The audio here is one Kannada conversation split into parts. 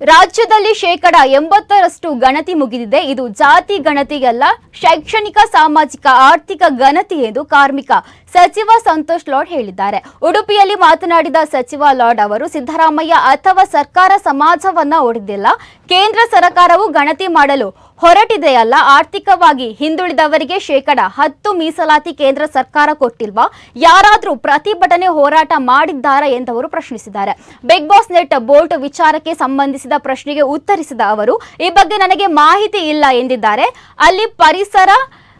ರಾಜ್ಯದಲ್ಲಿ ಶೇಕಡ ಎಂಬತ್ತರಷ್ಟು ಗಣತಿ ಮುಗಿದಿದೆ. ಇದು ಜಾತಿ ಗಣತಿಯಲ್ಲ ಶೈಕ್ಷಣಿಕ, ಸಾಮಾಜಿಕ, ಆರ್ಥಿಕ ಗಣತಿ ಎಂದು ಕಾರ್ಮಿಕ ಸಚಿವ ಸಂತೋಷ್ ಲಾಡ್ ಹೇಳಿದ್ದಾರೆ. ಉಡುಪಿಯಲ್ಲಿ ಮಾತನಾಡಿದ ಸಚಿವ ಲಾಡ್ ಅವರು, ಸಿದ್ದರಾಮಯ್ಯ ಅಥವಾ ಸರ್ಕಾರ ಸಮಾಜವನ್ನ ಒಡೆದಿಲ್ಲ. ಕೇಂದ್ರ ಸರ್ಕಾರವು ಗಣತಿ ಮಾಡಲು ಹೊರಟಿದೆಯಲ್ಲ, ಆರ್ಥಿಕವಾಗಿ ಹಿಂದುಳಿದವರಿಗೆ ಶೇಕಡ ಹತ್ತು ಮೀಸಲಾತಿ ಕೇಂದ್ರ ಸರ್ಕಾರ ಕೊಟ್ಟಿಲ್ವಾ? ಯಾರಾದರೂ ಪ್ರತಿಭಟನೆ ಹೋರಾಟ ಮಾಡಿದ್ದಾರಾ ಎಂದವರು ಪ್ರಶ್ನಿಸಿದ್ದಾರೆ. ಬಿಗ್ ಬಾಸ್ ನೆಟ್ ಬೋಲ್ಟ್ ವಿಚಾರಕ್ಕೆ ಸಂಬಂಧಿಸಿದ ಪ್ರಶ್ನೆಗೆ ಉತ್ತರಿಸಿದ ಅವರು, ಈ ಬಗ್ಗೆ ನನಗೆ ಮಾಹಿತಿ ಇಲ್ಲ ಎಂದಿದ್ದಾರೆ. ಅಲ್ಲಿ ಪರಿಸರ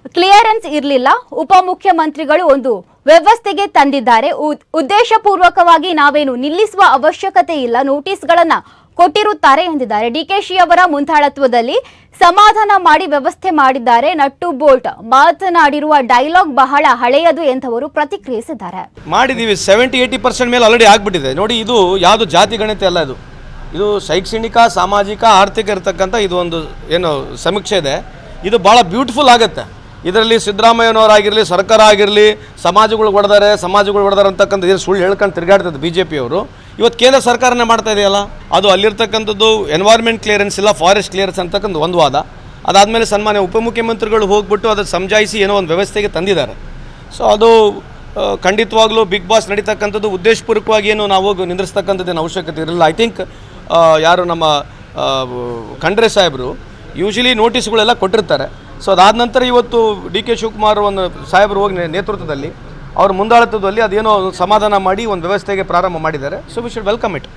ಕ್ಲಿಯರೆನ್ಸ್ ಇರಲಿಲ್ಲ. ಉಪಮುಖ್ಯಮಂತ್ರಿಗಳು ಒಂದು ವ್ಯವಸ್ಥೆಗೆ ತಂದಿದ್ದಾರೆ. ಉದ್- ಉದ್ದೇಶಪೂರ್ವಕವಾಗಿ ನಾವೇನು ನಿಲ್ಲಿಸುವ ಅವಶ್ಯಕತೆ ಇಲ್ಲ. ನೋಟಿಸ್ಗಳನ್ನ ಕೊಟ್ಟಿರುತ್ತಾರೆ ಎಂದಿದ್ದಾರೆ. ಡಿಕೆಶಿ ಅವರ ಮುಂದಾಳತ್ವದಲ್ಲಿ ಸಮಾಧಾನ ಮಾಡಿ ವ್ಯವಸ್ಥೆ ಮಾಡಿದ್ದಾರೆ. ನಟ್ಟು ಬೋಲ್ಟ್ ಮಾತನಾಡಿರುವ ಡೈಲಾಗ್ ಬಹಳ ಹಳೆಯದು ಎಂದವರು ಪ್ರತಿಕ್ರಿಯಿಸಿದ್ದಾರೆ. ಮಾಡಿದೀವಿ ಸೆವೆಂಟಿ, ಏಯ್ಟಿ ಪರ್ಸೆಂಟ್ ಮೇಲೆ ಆಲ್ರೆಡಿ ಆಗ್ಬಿಟ್ಟಿದೆ. ನೋಡಿ, ಇದು ಯಾವುದು ಜಾತಿ ಗಣಿತ ಅಲ್ಲ ಇದು. ಇದು ಶೈಕ್ಷಣಿಕ, ಸಾಮಾಜಿಕ, ಆರ್ಥಿಕ ಇರತಕ್ಕಂಥ ಇದು ಒಂದು ಏನು ಸಮೀಕ್ಷೆ ಇದೆ. ಇದು ಭಾಳ ಬ್ಯೂಟಿಫುಲ್ ಆಗುತ್ತೆ. ಇದರಲ್ಲಿ ಸಿದ್ದರಾಮಯ್ಯನವರಾಗಿರಲಿ ಸರ್ಕಾರ ಆಗಿರಲಿ ಸಮಾಜಗಳು ಹೊಡೆದಾರೆ ಸಮಾಜಗಳು ಹೊಡೆದಾರೆ ಅಂತಕ್ಕಂಥ ಸುಳ್ಳು ಹೇಳ್ಕೊಂಡು ತಿರುಗಾಡ್ತದೆ ಬಿ ಜೆ ಪಿಯವರು ಇವತ್ತು ಕೇಂದ್ರ ಸರ್ಕಾರನೇ ಮಾಡ್ತಾ ಇದೆಯಲ್ಲ? ಅದು ಅಲ್ಲಿರ್ತಕ್ಕಂಥದ್ದು ಎನ್ವೈರ್ಮೆಂಟ್ ಕ್ಲಿಯರೆನ್ಸ್ ಇಲ್ಲ ಫಾರೆಸ್ಟ್ ಕ್ಲಿಯರೆನ್ಸ್ ಅಂತಕ್ಕಂಥ ಒಂದು ವಾದ. ಅದಾದಮೇಲೆ ಸನ್ಮಾನ್ಯ ಉಪಮುಖ್ಯಮಂತ್ರಿಗಳು ಹೋಗ್ಬಿಟ್ಟು ಅದನ್ನು ಸಮಜಾಯಿಸಿ ಏನೋ ಒಂದು ವ್ಯವಸ್ಥೆಗೆ ತಂದಿದ್ದಾರೆ. ಸೊ ಅದು ಖಂಡಿತವಾಗ್ಲೂ ಬಿಗ್ ಬಾಸ್ ನಡೀತಕ್ಕಂಥದ್ದು ಉದ್ದೇಶಪೂರ್ವಕವಾಗಿ ಏನು ನಾವು ಹೋಗಿ ನಿಂದ್ರಿಸ್ತಕ್ಕಂಥದ್ದೇನು ಅವಶ್ಯಕತೆ ಇರಲಿಲ್ಲ. ಐ ಥಿಂಕ್ ಯಾರು ನಮ್ಮ ಖಂಡ್ರೆ ಸಾಹೇಬರು ಯೂಶಲಿ ನೋಟಿಸ್ಗಳೆಲ್ಲ ಕೊಟ್ಟಿರ್ತಾರೆ. ಸೊ ಅದಾದ ನಂತರ ಇವತ್ತು ಡಿ ಕೆ ಶಿವಕುಮಾರ್ ಒಂದು ಸಾಹೇಬರು ಹೋಗಿ ನೇತೃತ್ವದಲ್ಲಿ, ಅವ್ರ ಮುಂದಾಳತ್ವದಲ್ಲಿ ಅದೇನೋ ಸಮಾಧಾನ ಮಾಡಿ, ಒಂದು ವ್ಯವಸ್ಥೆಗೆ ಪ್ರಾರಂಭ ಮಾಡಿದ್ದಾರೆ. So we should welcome it